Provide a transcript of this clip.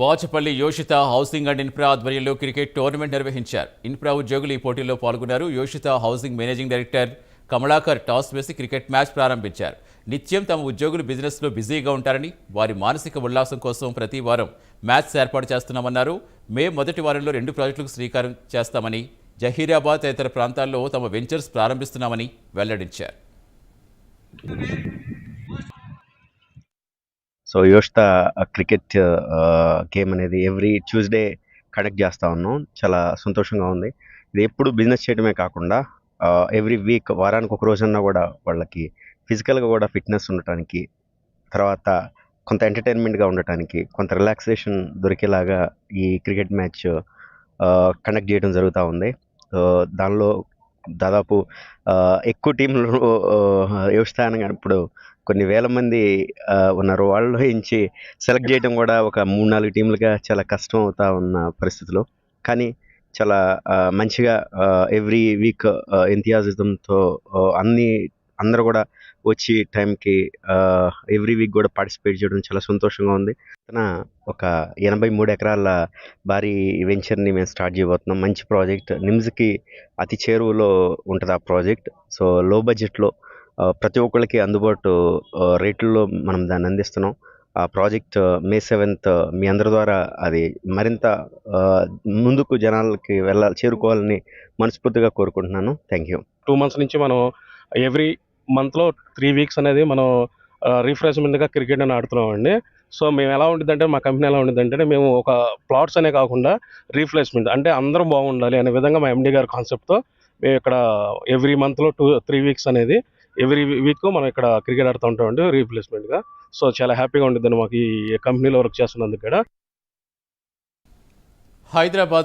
Bachupally Yoshita housing and infra ఆధ్వర్యంలో cricket tournament నిర్వహించారు. Infra ఉద్యోగులు ఈ పోటీలో పాల్గొన్నారు. Yoshita housing managing director Kamalakar toss వేసి క్రికెట్ మ్యాచ్ ప్రారంభించారు. నిత్యం తమ ఉద్యోగులు బిజినెస్లో బిజీగా ఉంటారని వారి మానసిక ఉల్లాసం కోసం ప్రతి వారం మ్యాచ్ ఏర్పాటు చేస్తున్నామన్నారు. మే మొదటి వారంలో రెండు ప్రాజెక్టులకు శ్రీకారం చేస్తామని జహీరాబాద్ తదితర ప్రాంతాల్లో తమ వెంచర్స్ ప్రారంభిస్తున్నామని వెల్లడించారు. సో యోష్త క్రికెట్ గేమ్ అనేది ఎవ్రీ ట్యూస్డే కండక్ట్ చేస్తూ ఉన్నాం. చాలా సంతోషంగా ఉంది. ఇది ఎప్పుడు బిజినెస్ చేయడమే కాకుండా ఎవ్రీ వీక్ వారానికి ఒక రోజన్నా కూడా వాళ్ళకి ఫిజికల్గా కూడా ఫిట్నెస్ ఉండటానికి తర్వాత కొంత ఎంటర్టైన్మెంట్గా ఉండటానికి కొంత రిలాక్సేషన్ దొరికేలాగా ఈ క్రికెట్ మ్యాచ్ కండక్ట్ చేయడం జరుగుతూ ఉంది. దానిలో దాదాపు ఎక్కువ టీంలు యోస్థానంగా ఇప్పుడు కొన్ని వేల మంది ఉన్నారు. వాళ్ళలో నుంచి సెలెక్ట్ చేయడం కూడా ఒక మూడు నాలుగు టీంలుగా చాలా కష్టం అవుతా ఉన్న పరిస్థితిలో. కానీ చాలా మంచిగా ఎవ్రీ వీక్ ఎంతియాజిజంతో అన్ని అందరూ కూడా వచ్చి టైంకి ఎవ్రీ వీక్ కూడా పార్టిసిపేట్ చేయడం చాలా సంతోషంగా ఉంది. తన ఒక ఎనభై మూడు ఎకరాల భారీ వెంచర్ని మేము స్టార్ట్ చేయబోతున్నాం. మంచి ప్రాజెక్ట్. నిమ్స్కి అతి చేరువలో ఉంటుంది ఆ ప్రాజెక్ట్. సో లో బడ్జెట్లో ప్రతి ఒక్కరికి అందుబాటు రేట్లలో మనం దాన్ని అందిస్తున్నాం. ఆ ప్రాజెక్ట్ మే సెవెంత్ మీ అందరి ద్వారా అది మరింత ముందుకు జనాలకి వెళ్ళాలి చేరుకోవాలని మనస్ఫూర్తిగా కోరుకుంటున్నాను. థ్యాంక్ యూ టూ మంత్స్ నుంచి మనం ఎవ్రీ మంత్లో త్రీ వీక్స్ అనేది మనం రిఫ్రెష్మెంట్గా క్రికెట్ అని ఆడుతున్నామండి. సో మేము ఎలా ఉంటుందంటే మా కంపెనీ ఎలా ఉంటుందంటే మేము ఒక ప్లాట్స్ అనే కాకుండా రీప్లేస్మెంట్ అంటే అందరం బాగుండాలి అనే విధంగా మా ఎండి గారి కాన్సెప్ట్తో మేము ఇక్కడ ఎవ్రీ మంత్లో టూ త్రీ వీక్స్ అనేది ఎవ్రీ వీక్ మనం ఇక్కడ క్రికెట్ ఆడుతూ ఉంటామండి రీప్లేస్మెంట్గా సో చాలా హ్యాపీగా ఉంటుందండి మాకు ఈ కంపెనీలో వర్క్ చేస్తున్నందుకు ఇక్కడ హైదరాబాద్